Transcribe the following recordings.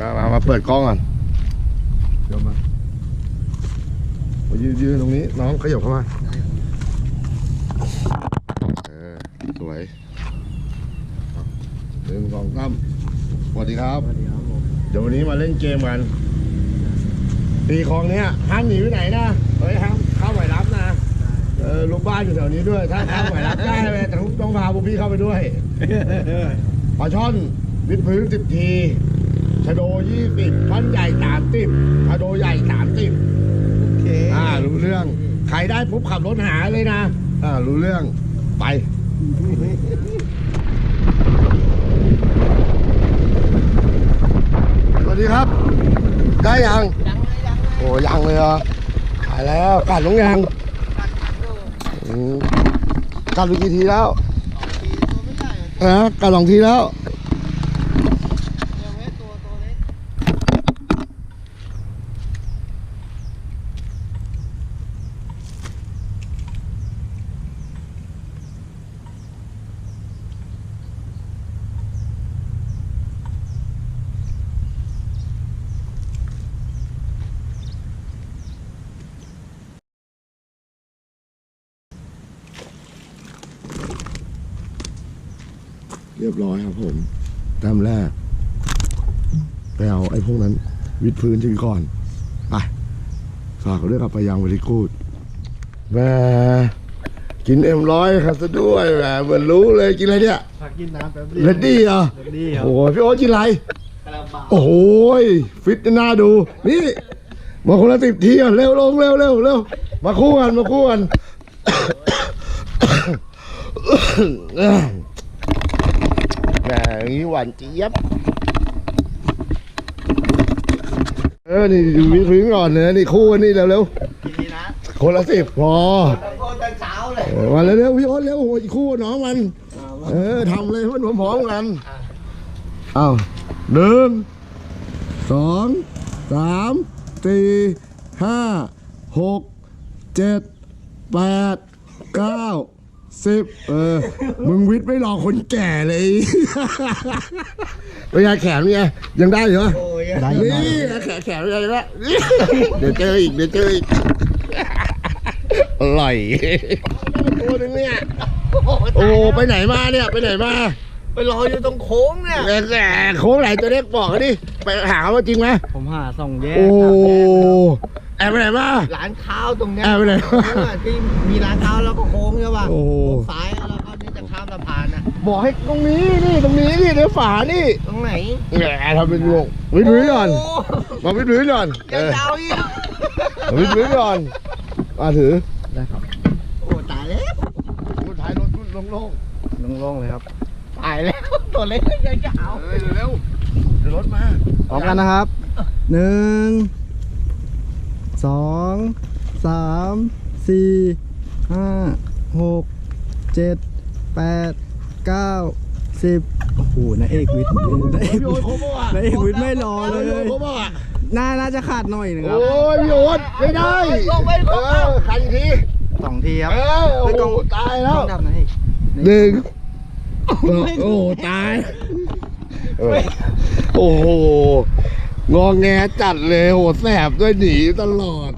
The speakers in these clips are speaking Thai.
มามามาเปิดกล้องก่อนเดี๋ยวมามายืนยืนตรงนี้น้องขยับเข้ามาเออสวยหนึ่งสองสามสวัสดีครับ สวัสดีครับผมเดี๋ยววันนี้มาเล่นเกมกันตีคลองเนี้ยห้ามหนีไปไหนนะเฮ้ยห้ามเข้าไหวรับนะเออลูกบ้านอยู่แถวนี้ด้วย ถ้าเข้าไหวรับได้เลยแต่ต้องพาพวกพี่เข้าไปด้วยปลาช่อนวิดพื้นสิบที ชะโดยี่สิบท่อนใหญ่สามสิบชะโดใหญ่สามสิบโอเคอ่า รู้เรื่อง ใครได้ปุ๊บขับรถหาเลยนะ อ่า รู้เรื่อง ไป สวัสดีครับ ได้ยัง ยังเลยยังเลยโอ้ยังเลยเหรอขายแล้วกัดลงยังตัดขันดูอืมกัดไปกี่ทีแล้วทีตัวไม่ใหญ่นะกัดสองทีแล้ว เดี๋ยวเว้ยตัวตัวเล็ก เรียบร้อยครับผมแต้มแรกไปเอาไอ้พวกนั้น วิดพื้นทิ้งก่อนไปฝากเรื่องกับไปยังบริกูดแหมกินเอ็มร้อยครับซะด้วยแหมเหมือนรู้เลยกินอะไรเนี่ยพักกินน้ำแป๊บเลดดี้เหรอเลดดี้ครับโอ้โหพี่โอ๊ตกินอะไรกระบะโอ้โหยฟิตน่าดู นี่มาคนละสิบทีอะเร็วลงเร็วเร็วเร็วมาคู่กันมาคู่กัน แหมอย่างนี้หวานเจี๊ยบ เออ นี่ดูวิพื้นก่อนนะนี่คู่กันนี่เร็วเร็วทีนี้นะๆคนละสิบพอตะโกนแต่เช้าเลยเออมาเร็วๆพี่โอ๊ตเร็วโอ้ยคู่น้องมัน เออทำเลยให้มันพร้อมๆกันอ้าวหนึ่งสองสามสี่ห้าหกเจ็ดแปดเก้า สิบเออ มึงวิทย์ไม่รอคนแก่เลยเป็นไงแขนเป็นไงยังได้อยู่ปะโอ้ยนี่แขนแขนเป็นไงละนี่เดี๋ยวเจออีกเดี๋ยวเจออีกอร่อยตัวหนึงเนี่ยโอ้โหไปไหนมาเนี่ยไปไหนมาไปรออยู่ตรงโค้งเนี่ยแหมโค้งไหนตัวเล็กบอกกันดิไปหาว่าจริงไหมผมหาส่องแยกโอ้ แอบไปไหนมา ร้านข้าวตรงเนี้ยแอบไปไหนวะเออที่มีร้านข้าวแล้วก็โค้งใช่ป่ะโอ้โห โค้งซ้ายแล้วก็นี่จะข้ามสะพานอะ บอกให้ตรงนี้นี่ตรงนี้นี่เดี๋ยวฝานี่ตรงไหนแหมทำเป็นงงวิดพื้นก่อนโมาวิดพื้นก่อนเอยังอจะเอาอีกมาวิดพื้นก่อนมาถือได้ครับโอ้ตายแล้วรถท้ายรถลงลงโล่งๆเลยครับตายแล้วตัวเล็กยังจะเอาเฮ้ยเร็วเดี๋ยวรถมา พร้อมกันนะครับหนึ่ง สองสามสี่ห้าหกเจ็ดแปดเก้าสิบโอ้โหนายเอกวิทย์นายเอกพี่โอ๊วิตทย์โคบอะนายเอกวิทย์ไม่รอเลยพี่โอ๊ตโคบอะน่าน่าจะขาดหน่อยหนึงครับโอ้ยพี่โอ๊ตไม่ได้เออขันอีกทีสองทีครับเออโอ้โหตายแล้วต้องดับนะเอกหนึ่งสองโอ้โหตายเออโอ้โห งอแงจัดเลยโหแสบด้วยหนีตลอด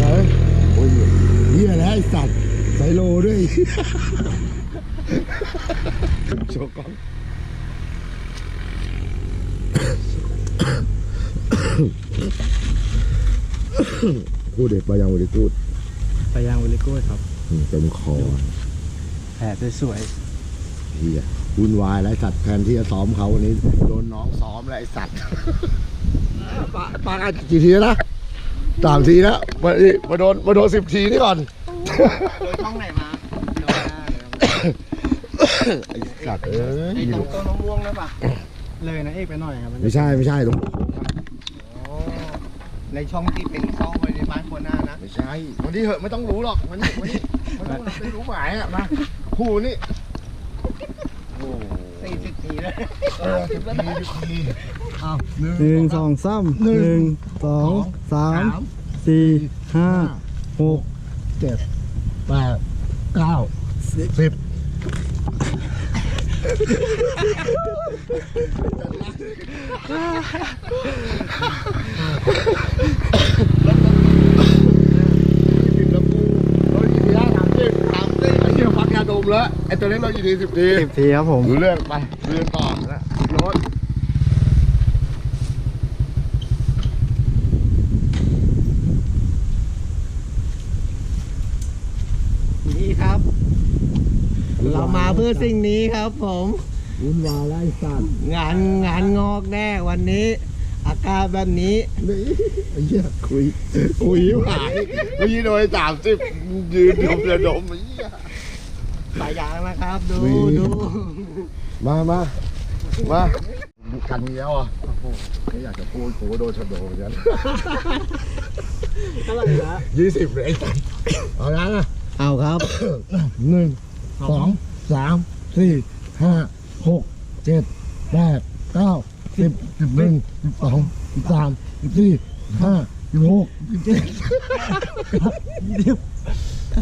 เฮ้ยโอ้ยเหี้ยแล้วไอ้สัตว์ไซโลด้วย โชว์กล้องพูดเด็กไปยังวันนี้พูดไปยังวิลิโก้ครับอืมเต็มคอแผลสวยเฮียวุ่นวายแล้วไอ้สัตว์แทนที่จะซ้อมเขาวันนี้โดนน้องซ้อมแล้วไอ้สัตว์ปาปากันกี่ทีแล้วนะสามทีแล้วมาดิมาโดนมาโดนสิบทีนี่ก่อนๆโดยช่องไหนมาโดนหน้าเลยครับ ไอ้สัตว์เอ้ยไอ้ตรงต้นมะม่วงได้ปะเลยนะเอกไปหน่อยครับมันไม่ใช่ไม่ใช่ตรงโอ้ในช่องที่เป็นช่องไว้ในบ้านคนหน้านะไม่ใช่วันนี้เหอะไม่ต้องรู้หรอกวันนี้วันนี้ไม่ต้องไม่รู้หมายอะมาคู่นี่โอ้สี่สิบทีแล้วเออสิบทีสิบทีอ้าวหนึ่งสองสามหนึ่งสองสามสี่ห้าหกเจ็ดแปดเก้าสิบสิบแล้วกูเรากี่ที ได้สามสิบสามสิบไอ้เหี้ยฟักยาดมแล้วไอ้ตัวเล็กเรากี่ทีสิบทีสิบทีครับผม รู้เรื่องไปเรื่องต่อนะรถ นี่ครับ เรา มาเพื่อสิ่งนี้ครับผมวุ่นวายไล่สัตว์งานงานงอกแน่วันนี้ อากาศแบบนี้นี่ไอ้เหี้ยคุยคุยหายเมื่อกี้โดยสามสิบยืนดมระดมไอ้เหี้ยสายยางนะครับ ดูนี่ดูมามามากันเงี้ยวอะโอ้โหไม่อยากจะพูดกูก็โดนชนโดนเหมือนกันเท่าไหร่ละยี่สิบเลยไอ้สัตว์เอาละนะเอาครับหนึ่งสอง สามสี่ห้าหกเจ็ดแปดเก้าสิบสิบหนึ่งสิบสองสิบสามสิบสี่สิบห้าสิบหกสิบเจ็ด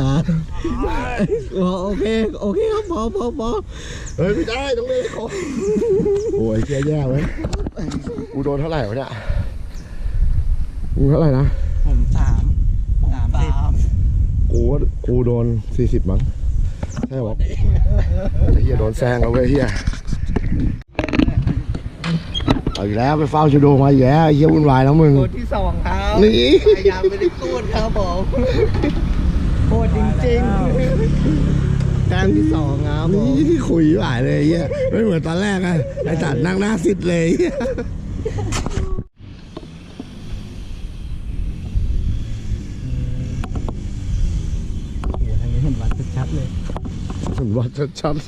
อ่าโอเคโอเคครับพอพอพอเฮ้ยไม่ได้ต้องเล่นขาโอ้ยแย่แย่เว้ยกูโดนเท่าไหร่วะเนี่ยกูเท่าไหร่นะผมสามสามสิบกูว่ากูโดนสี่สิบมั้ง ใช่ปะไอ้เฮียโดนแซงเอาเว้ยเฮียเอาอีกแล้วไปเฝ้าชูโดมาอีกแล้วไอ้เฮียวุ่นวายแล้วมึงตัวที่สองครับนี่พยายามไม่ได้พูดครับผมโคตรจริงๆแต้มที่สองครับผมนี่คุยหลายเลยไอ้เฮียไม่เหมือนตอนแรกอะไอ้จัดนั่งหน้าซิดเลยไอ้เหี้ยเดี๋ยวทางนี้เห็นวัดชัดๆเลย ถึงว่าชัดๆ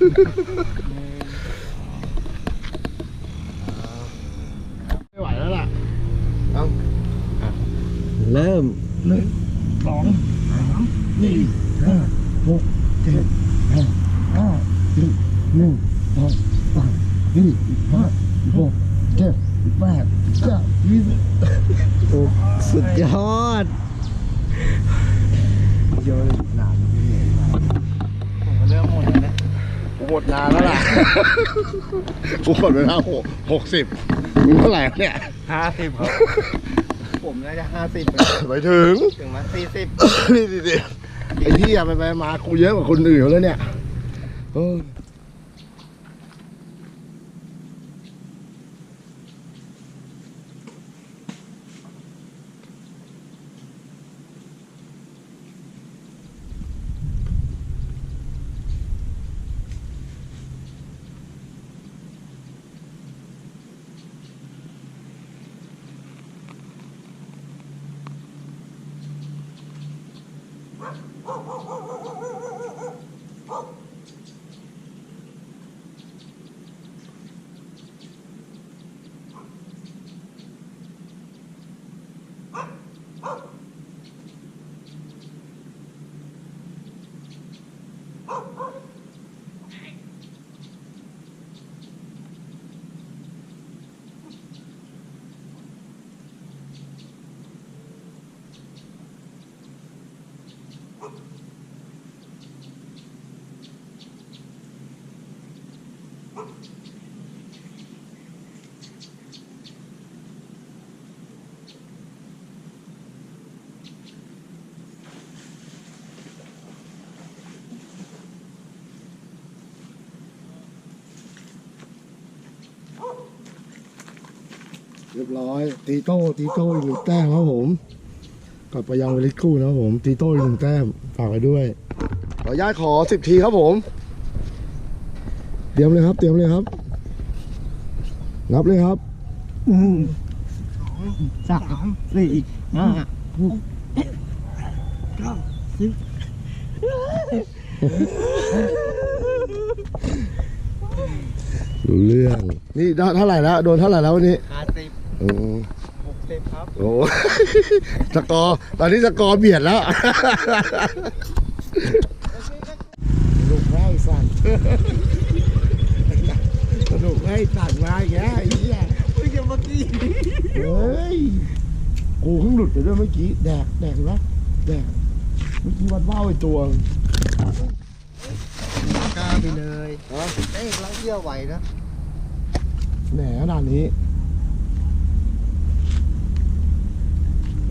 ไม่ไหวแล้วล่ะเอาเริ่มหนึ่งสองสามสี่ห้าหกเจ็ดแปดเก้าสิบหนึ่งสองสามสี่ห้าหกเจ็ดแปดเก้ายี่สิบโอ้สุดยอดเยอะนาน ผมก็เริ่มหมดแล้วนะ กูหมด นานแล้วล่ะ กูหมดไปแล้วหกหกสิบมึงเท่าไหร่เนี่ย ห้าสิบครับผมน่าจะห้าสิบไปถึง ถึงมาสี่สิบนี่ดิดิไอ้ที่ไปไปมากูเยอะกว่าคนอื่นเขาแล้วเนี่ยเออ Oh, รียบร้อย ตีโต้ตีโต้อีกหนึ่งแต้มครับผมกลับไปยังเวลิคู่นะครับผม ตีโต้อีกหนึ่งแต้มฝากไว้ด้วย ขออนุญาตขอสิบทีครับผม เตรียมเลยครับ เตรียมเลยครับ นับเลยครับหนึ่งสองสามสี่ห้าหกเจ็ดเก้าสิบรู้เรื่อง นี่ได้เท่าไหร่แล้ว โดนเท่าไหร่แล้ววันนี้ห้าส อืมหกสิบครับครับโอ้ สกอร์ตอนนี้สกอร์เบียดแล้วสนุกให้สั่นสนุกให้สั่นมาอย่างเงี้ยไอ้เหี้ยไม่เกี่ยวเมื่อกี้เฮ้ยกูเพิ่งหลุดไปด้วยเมื่อกี้ แดก แดกเห็นไหมแดก เมื่อกี้วัดว่าวไอ้ตัวกล้าไปเลยฮะเอ๊ะลังเที่ยวไหวนะ แหนขนาดนี้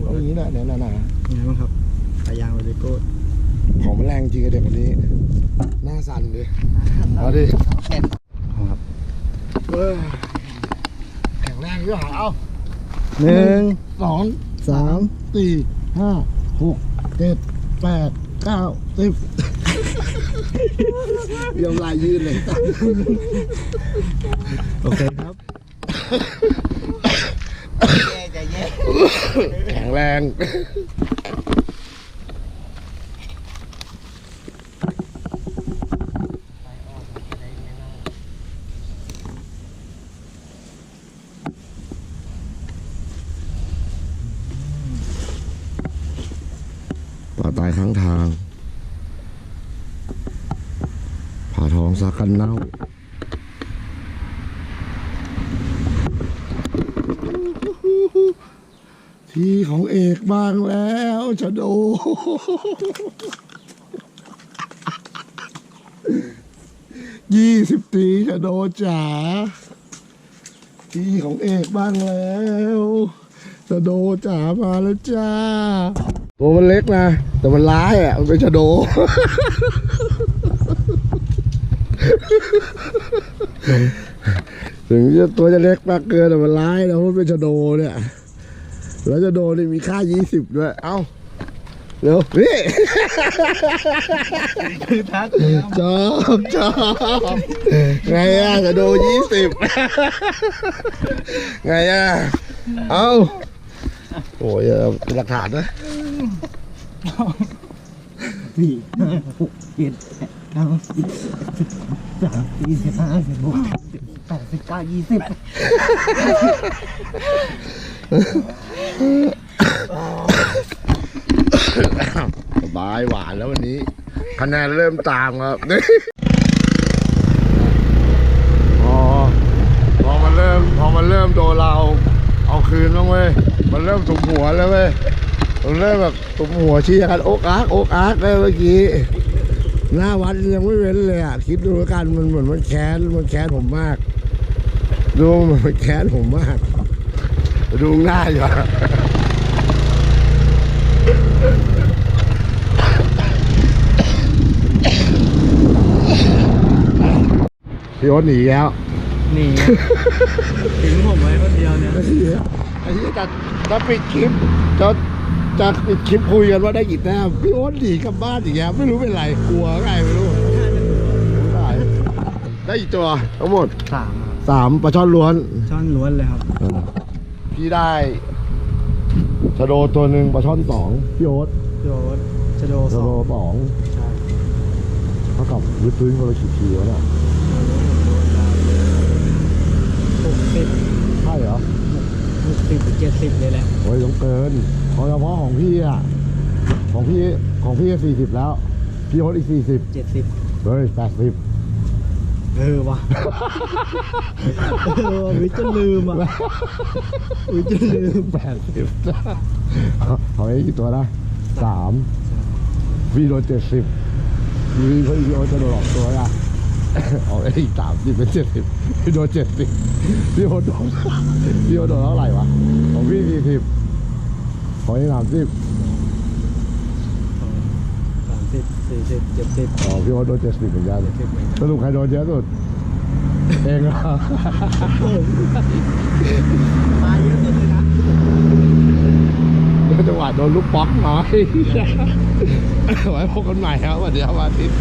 เอาอย่างนี้แหละแหนหนาไงบ้างครับสายยางเลโก้ๆของมันแรงจริงไอ้เด็กคนนี้หน้าสั่นดิเอาดิแน่นครับเออแข็งแรงด้วยหาเอาหนึ่งสองสามสี่ห้าหกเจ็ดแปดเก้าสิบยอมลายยืนเลย โอเคครับแย่จะ แข็งแรงป่าตายข้างทาง ผ่าท้องซักกันเน่า ที่ของเอกบ้างแล้วจะโด ยี่สิบตีจะโดจ๋าที่ของเอกบ้างแล้วจะโดจ๋ามาแล้วจ้าตัวมันเล็กนะ แต่มันร้ายอะ มันเป็นชะโด ถึงจะตัวจะเล็กมากเกินแต่มันร้ายนะเพราะมันเป็นชะโดเนี่ย แล้วจะโดนนี่มีค่า 20 ด้วย เอ้าเร็วนี่คือทักชอบชอบไงอะจะโดน20ไงอะ เอ้าโอ้ยเอาเป็นหลักฐานนะสี่ห้าหกเจ็ดแปดเก้าสิบสิบสามสี่สิบห้าสิบหกสิบแปดสิบเก้ายี่สิบ สบายหวานแล้ววันนี้ คะแนนเริ่มตามครับนี่พอพอมันเริ่ม พอมันเริ่มโดนเรา เอาคืนบ้างเว้ย มันเริ่มตุ่มหัวแล้วเว้ยมันเริ่มแบบตุ่มหัวชี้กันโอ๊กอาร์กโอ๊กอาร์กเลยเมื่อกี้หน้าวัดยังไม่เว้นเลยอะคิดดูแล้วกันมันเหมือนมันแค้นมันแค้นผมมาก ดูมันเหมือนมันแค้นผมมาก ดูหน้าอยู่อะพี่โอ๊ตหนีแล้วหนีทิ้งผมไว้คนเดียวเนี่ยไอ้เหี้ยไอ้เหี้ยจะจะปิดคลิปจะจะปิดคลิปคุยกันว่าได้กี่แต้มพี่โอ๊ตหนีกลับบ้านอีกแล้วไม่รู้เป็นไรกลัวไงไม่รู้ได้ได้อีกตัวทั้งหมดสามครับสามปลาช่อนล้วน ช่อนล้วนเลยครับ พี่ได้ชะโดตัวหนึ่งปลาช่อนสองพี่โอ๊ตโดดจะโดชะสอโดงสองใช่เท่ากับวิดพื้นคนละกี่ทีวะเนี่ยหกสิบใช่เหรอหกสิบเจ็ดสิบเลยแหละโอ้ยต้องเกินเพราะเฉพาะของพี่อะของพี่ของพี่สี่สิบแล้ว พี่โอ๊ตอีกสี่สิบเจ็ดสิบเฮ้ยแปดสิบ เออว่ะเออวิจะลืมอะวิจะลืมแปดสิบเขาไอ้กี่ตัวนะสามพี่โดนเจ็ดสิบพี่พี่งโอ๊ตจะโดนหลอกตัวอะเอาไอ้สามสิบเป็นเจ็ดสิบพี่โดนเจ็ดสิบพี่โอ๊ตโดนพี่โอ๊ตโดนเท่าไหร่วะของพี่สี่สิบของพี่สามสิบ สามสิบสี่สิบเจ็ดสิบอ๋อพี่โอ๊ตโดนเจ็ดสิบเหมือนกันสิบเหมือนกันสรุปใครโดนเยอะสุด เองเหรอมาเยอะสุดเลยนะเดี๋ยวจังหวะโดนลูกป๊อกน้อย ไว้พบกันใหม่ครับวันเดียววันอาทิตย์